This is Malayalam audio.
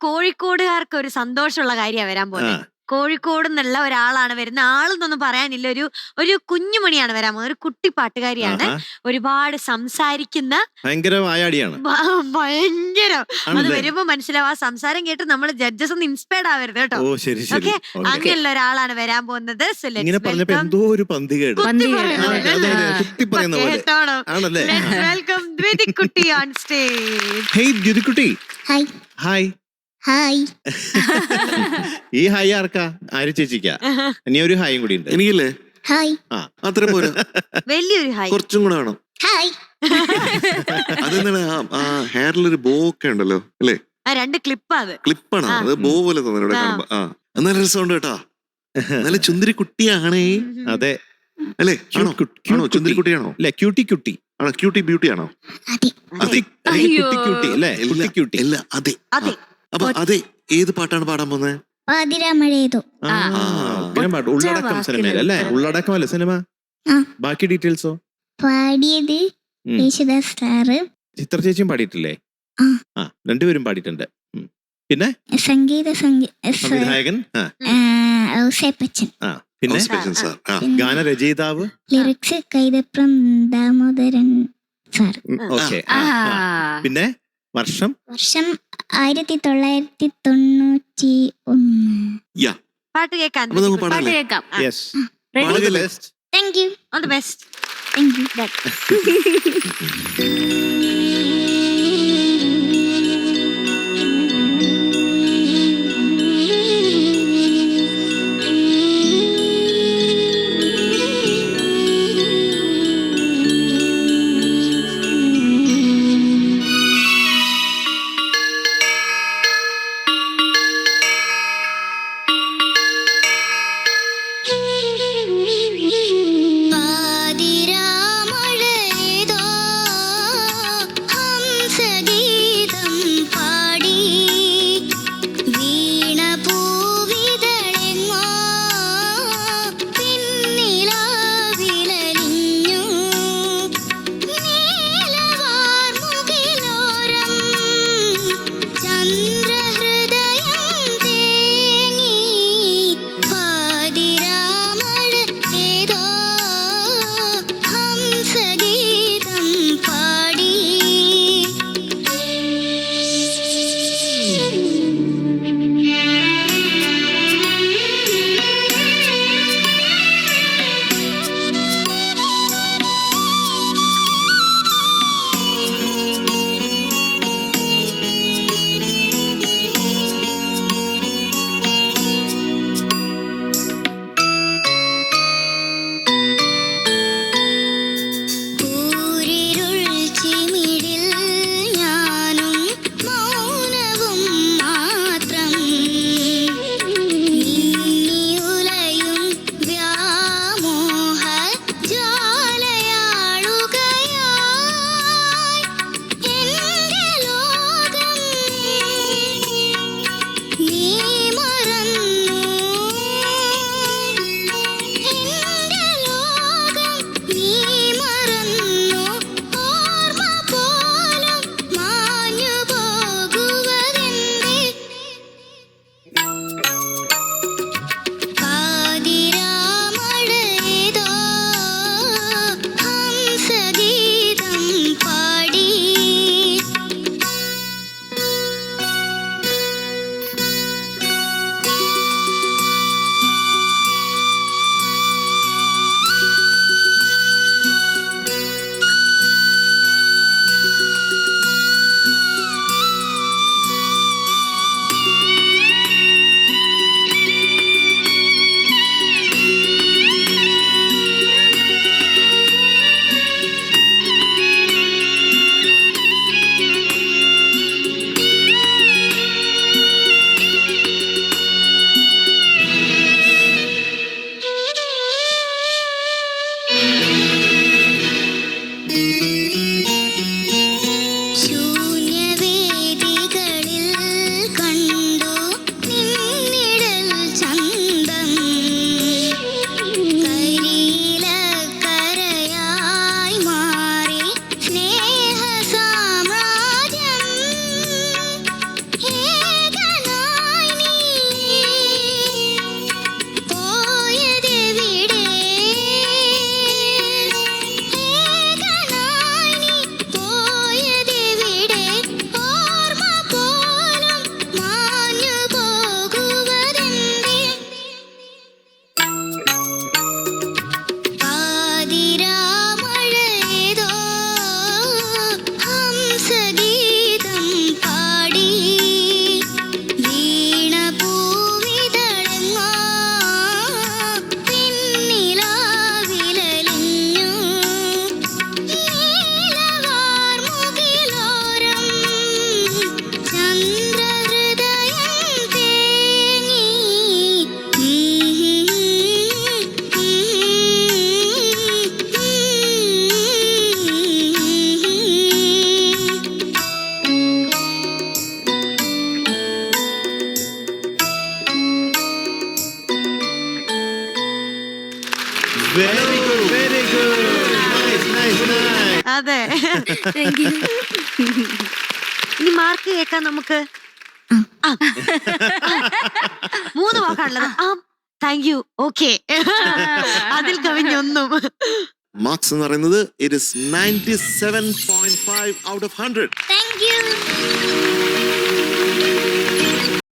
കോഴിക്കോടുകാർക്ക് ഒരു സന്തോഷമുള്ള കാര്യമാണ് വരാൻ പോകുന്നത്. കോഴിക്കോട് നിന്നുള്ള ഒരാളാണ് വരുന്ന ആളെന്നൊന്നും പറയാനില്ല. ഒരു ഒരു കുഞ്ഞുമണിയാണ് വരാൻ പോകുന്നത്. ഒരു കുട്ടി പാട്ടുകാരിയാണ് ഒരുപാട് സംസാരിക്കുന്ന ഭയങ്കര അത് വരുമ്പോ മനസ്സിലാവും ആ സംസാരം കേട്ട് നമ്മൾ ജഡ്ജസ് ഒന്ന് ഇൻസ്പയർഡ് ആവരുത് കേട്ടോ. ഓക്കെ ശരി ശരി. Okay, അങ്ങനെയുള്ള ഒരാളാണ് വരാൻ പോകുന്നത്. ദ്വിതിക്കുട്ടി. Hey hi hi. ഈ ഹായ് ആർക്കാ? ആര് ചേച്ചിക്കാ? ഇനി ഒരു ഹായും കൂടി ഉണ്ട്. എനിക്കില്ലേ? ഹായ്. അത്ര പോരാ. വലിയൊരു ഹായ്. കുറച്ചും കൂടെ വേണം. ഹായ്. അതെന്താണ്? ആ ഹെയറിൽ ഹെയറിലൊരു ബോ ഒക്കെ ഉണ്ടല്ലോ അല്ലേ? ആ രണ്ട് ക്ലിപ്പ് അത്. ക്ലിപ്പാണോ? ആ. അത് ബോ പോലെ തോന്നുന്നു ഇവിടെ ആ. കാണുമ്പോ. ആ. നല്ല രസമുണ്ട് കേട്ടാ. നല്ല ചുന്തിരി കുട്ടിയാണേ. അതെ. അല്ലേ? ആണോ? കുട്ടി- ആണോ? ചുന്തിരി കുട്ടിയാണോ? അല്ലെ ക്യൂട്ടി ക്യൂട്ടി ആണോ? ക്യൂട്ടി ബ്യൂട്ടി ആണോ? അതെ. അതെ. ക്യൂട്ടി. കുട്ടി ക്യൂട്ടി അല്ലേ? കുട്ടി ക്യൂട്ടി അല്ല അതെ. അതെ. അപ്പൊ അത് ഏത് പാട്ടാണ് പാടാൻ പോകുന്നത്? പാതിരാമഴയതോ പാട്ട് ഉള്ളടക്കം സിനിമയിൽ അല്ലേ. ഉള്ളടക്കമല്ലേ സിനിമ? ആ. ബാക്കി ഡീറ്റെയിൽസോ? പാടിയത്. യേശുദാസ് സാറ്. ചിത്ര ചേച്ചിയും പാടിയിട്ടില്ലേ? ആ. ആ രണ്ടുപേരും പാടിയിട്ടുണ്ട്. പിന്നെ? സംഗീത സംവിധായകൻ? പിന്നെ? ഗാനരചയിതാവ് lyrics Kaithapram Damodaran sir okay. ആ. പിന്നെ? വർഷം? വർഷം ആയിരത്തി തൊള്ളായിരത്തി തൊണ്ണൂറ്റി ഒന്ന് യാ പാട്ട് കേൾക്കാം. അപ്പൊ നമുക്ക് പാട്ട് കേൾക്കാം. Yes Ready? പാടുക. Best thank you all the best thank you very good very good nice nice nice അതെ ഇനി മാർക്ക് കേൾക്കാം നമുക്ക്. ആ. മൂന്ന് വാക്കാണുള്ളത്. ആ താങ്ക് യു ഓക്കെ അതിൽ കവിഞ്ഞൊന്നും. മാർക്സ് എന്ന് പറയുന്നത് it is ninety seven point five out of hundred thank you